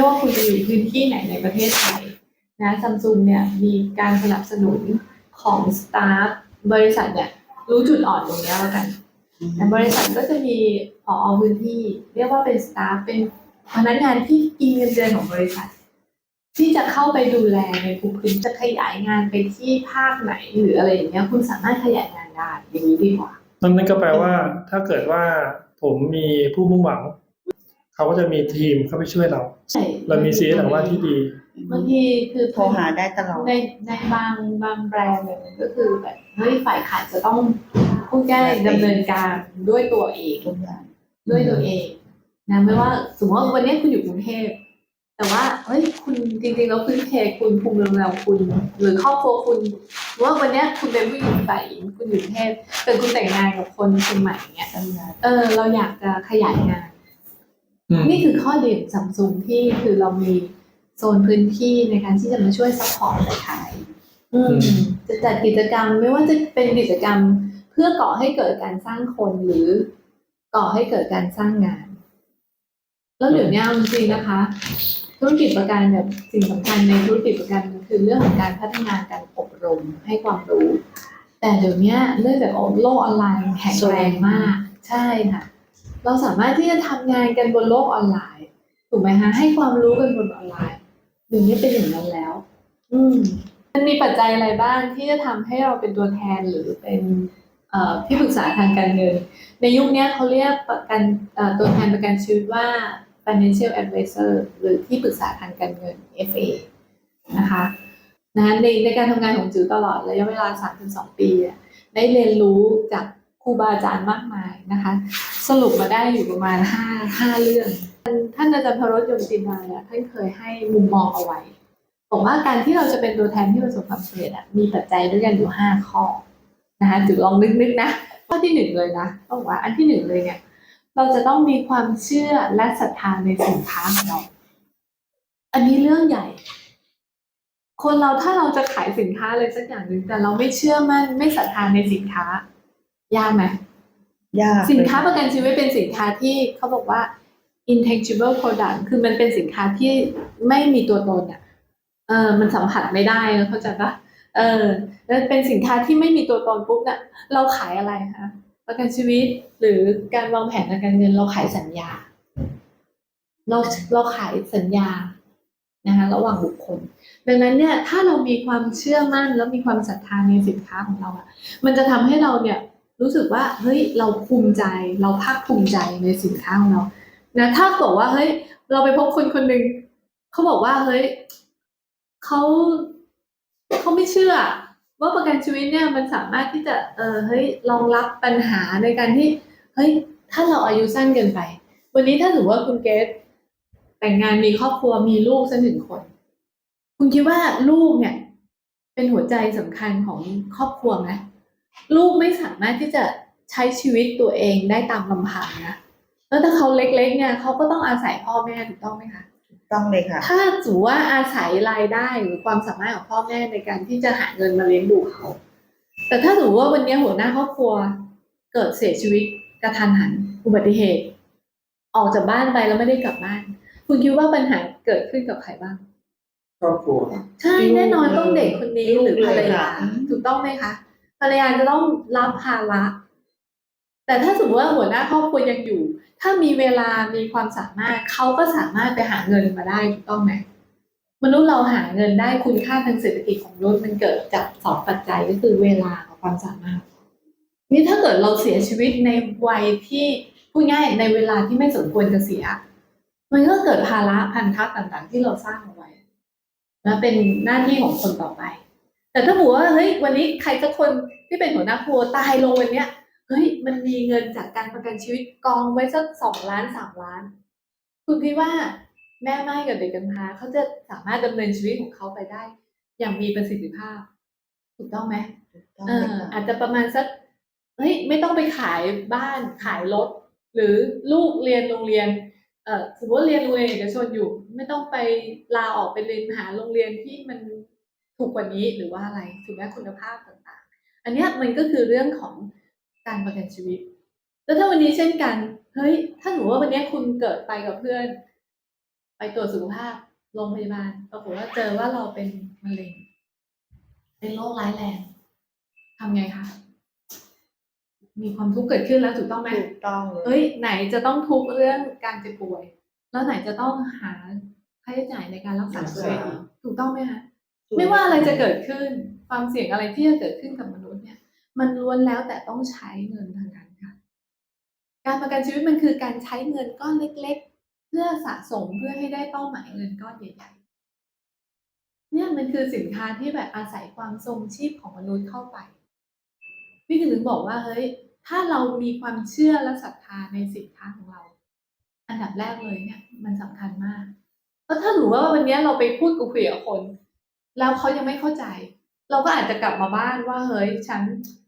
ไม่ว่าคุณจะอยู่พื้นที่ไหนในประเทศไทยนะซัมซุงเนี่ยมีการสนับสนุนของสตาฟบริษัทเนี่ยรู้จุดอ่อนตรงนี้แล้วกันแต่บริษัทก็จะมีผอพื้นที่ เรียกว่าเป็นสตาฟเป็นพนักงานที่กินเงินเดือนของบริษัท ที่จะเข้าไปดูแลในทุกพื้นจะขยายงานไปที่ภาคไหนหรืออะไรอย่างเงี้ยคุณสามารถขยายงานได้อย่างนี้ดีกว่านั่นก็แปลว่าถ้าเกิดว่าผมมีผู้มุ่งหวัง เขาก็จะมีทีมเข้าไปช่วยเรา ใช่เรามีซีหลังว่าที่ดี บางทีคือโทรหาได้ตลอด ในในบางบางแบรนด์เนี่ยก็คือแบบเฮ้ยฝ่ายขายจะต้องผู้แก้ดำเนินการด้วยตัวเองทุกอย่างด้วยตัวเองนะไม่ว่าสมมติว่าวันนี้คุณอยู่กรุงเทพแต่ว่าเฮ้ยคุณจริงๆแล้วพื้นเพคุณภูมิลำเนาคุณ หรือครอบครัวคุณว่าวันนี้คุณเป็นผู้หญิงฝ่ายหญิงคุณอยู่กรุงเทพแต่คุณแต่งงานกับคนเชียงใหม่เงี้ยทำงานเออเราอยากจะขยายงานอืม นี่คือข้อดีของซัมซุงที่คือเรามีโซนพื้นที่ในการที่จะมาช่วยซัพพอร์ตขายจะจัดกิจกรรมไม่ว่าจะเป็นกิจกรรมเพื่อก่อให้เกิดการสร้างคนหรือก่อให้เกิดการสร้างงาน แล้วเดี๋ยวนี้จริงๆนะคะ ธุรกิจประกันแบบสิ่งสำคัญในธุรกิจประกันคือเรื่องของการพัฒนาการอบรมให้ความรู้ แต่เดี๋ยวนี้เนื่องจากโลกออนไลน์แข็งแรงมาก ใช่ค่ะ เราสามารถที่จะทำงานกันบนโลกออนไลน์ถูกไหมคะให้ความรู้กันบนออนไลน์เดี๋ยวนี้เป็นอย่างนั้นแล้ว อืมมันมีปัจจัยอะไรบ้างที่จะทำให้เราเป็นตัวแทนหรือเป็นที่ปรึกษาทางการเงิน ในยุคนี้เขาเรียกประกันตัวแทนประกันชีวิตว่า financial advisor หรือที่ปรึกษาทางการเงิน FA นะคะนะในในการทำงานของจิ๋วตลอดระยะเวลา 3-2 ปีอะได้เรียนรู้จาก ครูบาอาจารย์มากมายนะคะ สรุปมาได้อยู่ประมาณ5 5เรื่อง ท่านอาจารย์พรสยมจินาเนี่ยท่านเคยให้มุมมองเอาไว้บอกว่าการที่เราจะเป็นตัวแทนที่ประสบความสำเร็จอะมีปัจจัยด้วยกันอยู่ห้าข้อนะคะจุดลองนึกๆนะข้อที่หนึ่งเลยนะต้องบอกว่าอันที่หนึ่งเลยเนี่ยเราจะต้องมีความเชื่อและศรัทธาในสินค้าของเรา อันนี้เรื่องใหญ่ คนเราถ้าเราจะขายสินค้าอะไรสักอย่างหนึ่งแต่เราไม่เชื่อมั่นไม่ศรัทธาในสินค้า ยากไหมยากสินค้าประกันชีวิตเป็นสินค้าที่เขาบอกว่า intangible product คือมันเป็นสินค้าที่ไม่มีตัวตนอะเออมันสัมผัสไม่ได้นะเข้าใจปะเออแล้วเป็นสินค้าที่ไม่มีตัวตนปุ๊บเนี่ยเราขายอะไรคะประกันชีวิตหรือการวางแผนทางการเงินเราขายสัญญา เราเราขายสัญญานะคะระหว่างบุคคล ดังนั้นเนี่ยถ้าเรามีความเชื่อมั่นแล้วมีความศรัทธาในสินค้าของเราอะมันจะทำให้เราเนี่ย รู้สึกว่าเฮ้ยเราภูมิใจ เราภาคภูมิใจในสินค้าของเรานะถ้าบอกว่าเฮ้ยเราไปพบคนคนหนึ่งเขาบอกว่าเฮ้ยเขาเขาไม่เชื่อ ว่าประกันชีวิตเนี่ยมันสามารถที่จะเออเฮ้ยรองรับปัญหาในการที่เฮ้ยถ้าเราอายุสั้นเกินไป วันนี้ถ้าถือว่าคุณเกสแต่งงานมีครอบครัวมีลูกสักหนึ่งคน คุณคิดว่าลูกเนี่ย เป็นหัวใจสำคัญของครอบครัวไหม ลูกไม่สามารถที่จะใช้ชีวิตตัวเองได้ตามลำพังนะแล้วถ้าเขาเล็กๆเนี่ยเขาก็ต้องอาศัยพ่อแม่ถูกต้องไหมคะต้องเลยค่ะ ถ้าถือว่าอาศัยรายได้หรือความสามารถของพ่อแม่ในการที่จะหาเงินมาเลี้ยงดูเขา แต่ถ้าถือว่าวันนี้หัวหน้าครอบครัวเกิดเสียชีวิตกระทันหันอุบัติเหตุ ออกจากบ้านไปแล้วไม่ได้กลับบ้าน คุณคิดว่าปัญหาเกิดขึ้นกับใครบ้างครอบครัว ใช่แน่นอนต้องเด็กคนนี้ลูกหรือภรรยาเลยค่ะถูกต้องไหมคะ ภรรยาจะต้องรับภาระแต่ถ้าสมมติว่าหัวหน้าครอบครัวยังอยู่ ถ้ามีเวลามีความสามารถเขาก็สามารถไปหาเงินมาได้ถูกต้องไหมมนุษย์เราหาเงินได้คุณค่าทางเศรษฐกิจของมนุษย์มันเกิดจากสองปัจจัยก็คือเวลากับความสามารถ นี่ถ้าเกิดเราเสียชีวิตในวัยที่พูดง่ายในเวลาที่ไม่สมควรจะเสีย มันก็เกิดภาระพันธะต่างๆ ที่เราสร้างเอาไว้และเป็นหน้าที่ของคนต่อไป แต่ถ้าบอกว่าเฮ้ยวันนี้ใครสักคนที่เป็นหัวหน้าครัวตายลงวันเนี้ยเฮ้ยมันมีเงินจากการประกันชีวิตกองไว้สักสองล้านสามล้าน คุณคิดว่าแม่ไม้กับเด็กกำพร้าเขาจะสามารถดำเนินชีวิตของเขาไปได้ อย่างมีประสิทธิภาพ ถูกต้องไหมต้องเอเลยอค่ะอาจจะประมาณสักเฮ้ยไม่ต้องไปขายบ้านขายรถ หรือลูกเรียนโรงเรียนเอ่อสมมติว่าเรียนโรงเรียนเอกชนอยู่ ไม่ต้องไปลาออกไปเรียนหาโรงเรียนที่มัน ถูกกว่านี้หรือว่าอะไรถึงแม้คุณภาพต่างๆ อันเนี้ยมันก็คือเรื่องของการประกันชีวิต แล้วถ้าวันนี้เช่นกันเฮ้ยถ้าหนูว่าวันนี้คุณเกิดไปกับเพื่อน ไปตรวจสุขภาพโรงพยาบาลปรากฏว่าเจอว่าเราเป็นมะเร็ง เป็นโรคร้ายแรงทำไงคะมีความทุกข์เกิดขึ้นแล้วถูกต้องไหมถูกต้องเลยเอ้ย ไหนจะต้องทุกข์เรื่องการเจ็บป่วย แล้วไหนจะต้องหาค่าใช้จ่ายในการรักษาตัวเองอีกถูกต้องไหมคะ ไม่ว่าอะไรจะเกิดขึ้น ความเสี่ยงอะไรที่จะเกิดขึ้นกับมนุษย์เนี่ย มันล้วนแล้วแต่ต้องใช้เงินทางนั้นค่ะการประกันชีวิตมันคือการใช้เงินก้อนเล็ก ๆ เพื่อสะสมเพื่อให้ได้เป้าหมายเงินก้อนใหญ่ๆเนี่ยมันคือสินค้าที่แบบอาศัยความทรงชีพของมนุษย์เข้าไปพี่ถึงบอกว่าเฮ้ยถ้าเรามีความเชื่อและศรัทธาในสินค้าของเรา อันดับแรกเลยเนี่ย มันสำคัญมากเพราะถ้าหนูว่าวันนี้เราไปพูดกับคุยกับคน แล้วเขายังไม่เข้าใจ เราก็อาจจะกลับมาบ้านว่าเฮ้ยฉัน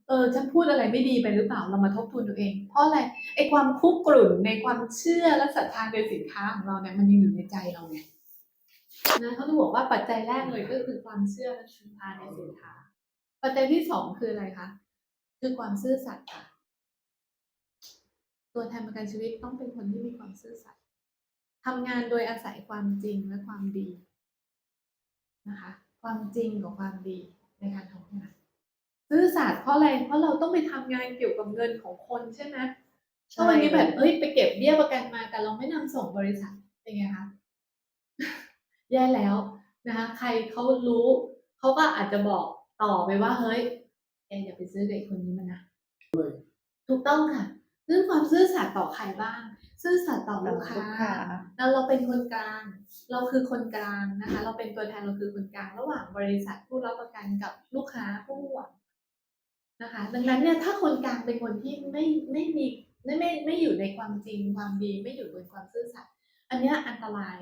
เออฉันพูดอะไรไม่ดีไปหรือเปล่าเรามาทบทวนตัวเอง เพราะอะไรไอ้ความคุกกรุ่นในความเชื่อและศรัทธาในสินค้าของเราเนี่ยมันยังอยู่ในใจเราไงนะเขาจะบอกว่าปัจจัยแรกเลยก็คือความเชื่อและศรัทธาในสินค้า ปัจจัยที่สองคืออะไรคะคือความซื่อสัตย์ค่ะตัวแทนประกันชีวิตต้องเป็นคนที่มีความซื่อสัตย์ทำงานโดยอาศัยความจริงและความดีนะคะ ความจริงกับความดีในการทำงานซื่อสัตย์เพราะอะไรเพราะเราต้องไปทำงานเกี่ยวกับเงินของคนใช่ไหมถ้าวันนี้แบบเอ้ยไปเก็บเบี้ยประกันมาแต่เราไม่นำส่งบริษัทเป็นไงคะแย่แล้วนะคะใครเขารู้เขาก็อาจจะบอกต่อไปว่าเฮ้ยแกอย่าไปซื้อกับไอ้คนนี้มันนะถูกต้องค่ะ เรื่องความซื่อสัตย์ต่อใครบ้าง ซื่อสัตย์ต่อลูกค้าลูกค้าแล้วเราเป็นคนกลาง เราคือคนกลางนะคะ เราเป็นตัวแทนเราคือคนกลาง ระหว่างบริษัทผู้รับประกันกับลูกค้าผู้หวังนะคะ ดังนั้นเนี่ยถ้าคนกลางเป็นคนที่ไม่ไม่มีไม่ไม่ไม่อยู่ในความจริงความดีไม่อยู่บนความซื่อสัตย์อันเนี้ยอันตราย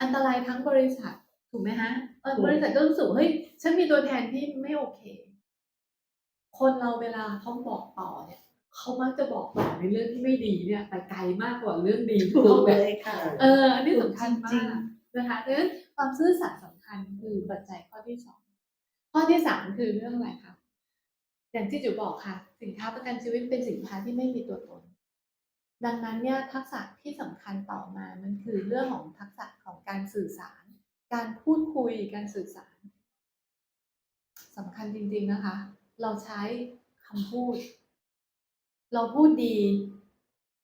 อันตรายทั้งบริษัทถูกไหมฮะเออถูกบริษัทก็รู้สึกว่าเฮ้ยฉันมีตัวแทนที่ไม่โอเค คนเราเวลาเขาบอกต่อเนี่ย เขามักจะบอกต่อในเรื่องที่ไม่ดีเนี่ยไปไกลมากกว่าเรื่องดีถูถูกกไหมเลยค่ะเอออันนี้สำคัญจริมางกนะคะดังนั้นความซื่อสัตย์สำคัญคือปัจจัยข้อที่สองข้อที่สามคือเรื่องอะไรคะอย่างที่จุบอกค่ะ สินค้าประกันชีวิตเป็นสินค้าที่ไม่มีตัวตน ดังนั้นเนี่ยทักษะที่สำคัญต่อมามันคือเรื่องของทักษะของการสื่อสาร การพูดคุยการสื่อสารสำคัญจริงๆนะคะ เราใช้คำพูด เราพูดดี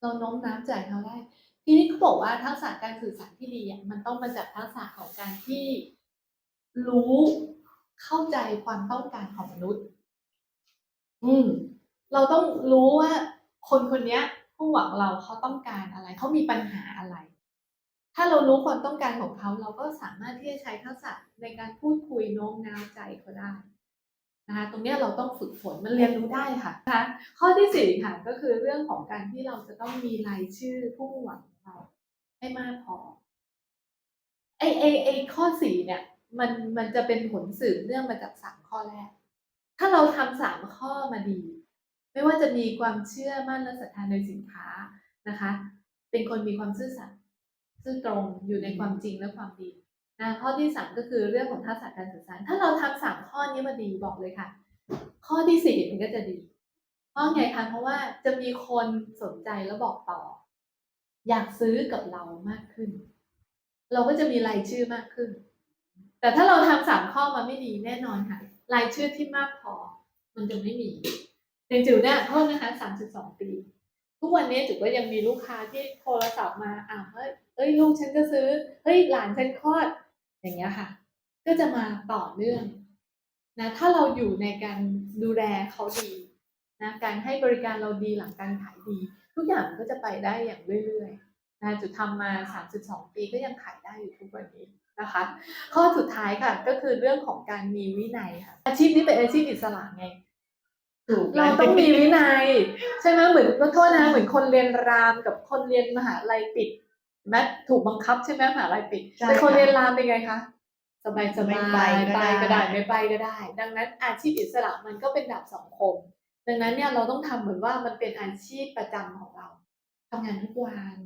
เราโน้มน้าวใจเขาได้ ทีนี้เขาบอกว่าทักษะการสื่อสารที่ดีอะมันต้องมาจากทักษะของการที่รู้เข้าใจความต้องการของมนุษย์ อืม เราต้องรู้ว่า คนคนเนี้ยผู้หวังเราเขาต้องการอะไร เขามีปัญหาอะไร ถ้าเรารู้ความต้องการของเขา เราก็สามารถที่จะใช้ทักษะในการพูดคุยโน้มน้าวใจเขาได้ นะคะตรงนี้เราต้องฝึกฝนมันเรียนรู้ได้ค่ะนะคะข้อที่สี่ค่ะก็คือเรื่องของการที่เราจะต้องมีรายชื่อผู้หวังของเราให้มากพอไอไอไอข้อสี่เนี่ยมันมันจะเป็นผลสืบเนื่องมาจากสามข้อแรก ถ้าเราทำสามข้อมาดี ไม่ว่าจะมีความเชื่อมั่นและศรัทธาในสินค้านะคะ เป็นคนมีความซื่อสัตย์ซื่อตรงอยู่ในความจริงและความดี นะข้อที่สามก็คือเรื่องของทักษะการสื่อสาร ถ้าเราทำสามข้อนี้มาดีบอกเลยค่ะ ข้อที่สี่มันก็จะดี เพราะไงคะเพราะว่าจะมีคนสนใจแล้วบอกต่อ อยากซื้อกับเรามากขึ้น เราก็จะมีรายชื่อมากขึ้น แต่ถ้าเราทำสามข้อมาไม่ดีแน่นอนค่ะ รายชื่อที่มากพอ มันจะไม่มีในจิ๋วเนี่ยโทษนะคะสามสิบสองปีทุกวันนี้จิ๋ก็ยังมีลูกค้าที่โทรศัพท์มาอ่าเฮ้ยเอ้ยลูกฉันจะซื้อ เฮ้ยหลานฉันคลอด อย่างเงี้ยค่ะ ก็จะมาต่อเนื่องนะถ้าเราอยู่ในการดูแลเขาดีนะการให้บริการเราดีหลังการขายดี ทุกอย่างก็จะไปได้อย่างเรื่อยๆนะจุดทำมา 32 ปีก็ยังขายได้อยู่ทุกวันนี้นะคะ ข้อสุดท้ายค่ะก็คือเรื่องของการมีวินัยค่ะ อาชีพนี้เป็นอาชีพอิสระไงถูกเราต้องมีวินัย ใช่ไหมเหมือนขอโทษนะเหมือนคนเรียนรามกับคนเรียนมหาลัยปิด เห็นไหมถูกบังคับใช่ไหมมหาลัยปิดใช่แต่คนค่ะเรียนรามเป็นไงคะสบายสไม่บายไปก็ไปได้ก็ได้ไม่ไปก็ได้ ดังนั้นอาชีพอิสระมันก็เป็นดาบสองคม ดังนั้นเนี่ยเราต้องทำเหมือนว่ามันเป็นอาชีพประจำของเราทำงานทุกวัน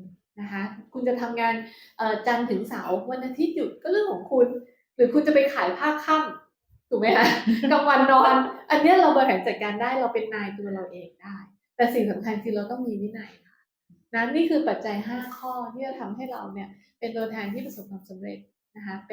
นะคะ คุณจะทำงานเอ่อจันทร์ถึงเสาร์วันอาทิตย์หยุดก็เรื่องของคุณ หรือคุณจะไปขายผ้าค่ำถูกไหมคะกลางวันนอน อันเนี้ยเราบริหารจัดการได้เราเป็นนายตัวเราเองได้ แต่สิ่งสำคัญคือเราต้องมีวินัยค่ะ นะนี่คือปัจจัย 5 ข้อที่จะทำให้เราเนี่ยเป็นตัวแทนที่ประสบความสำเร็จนะคะเป็น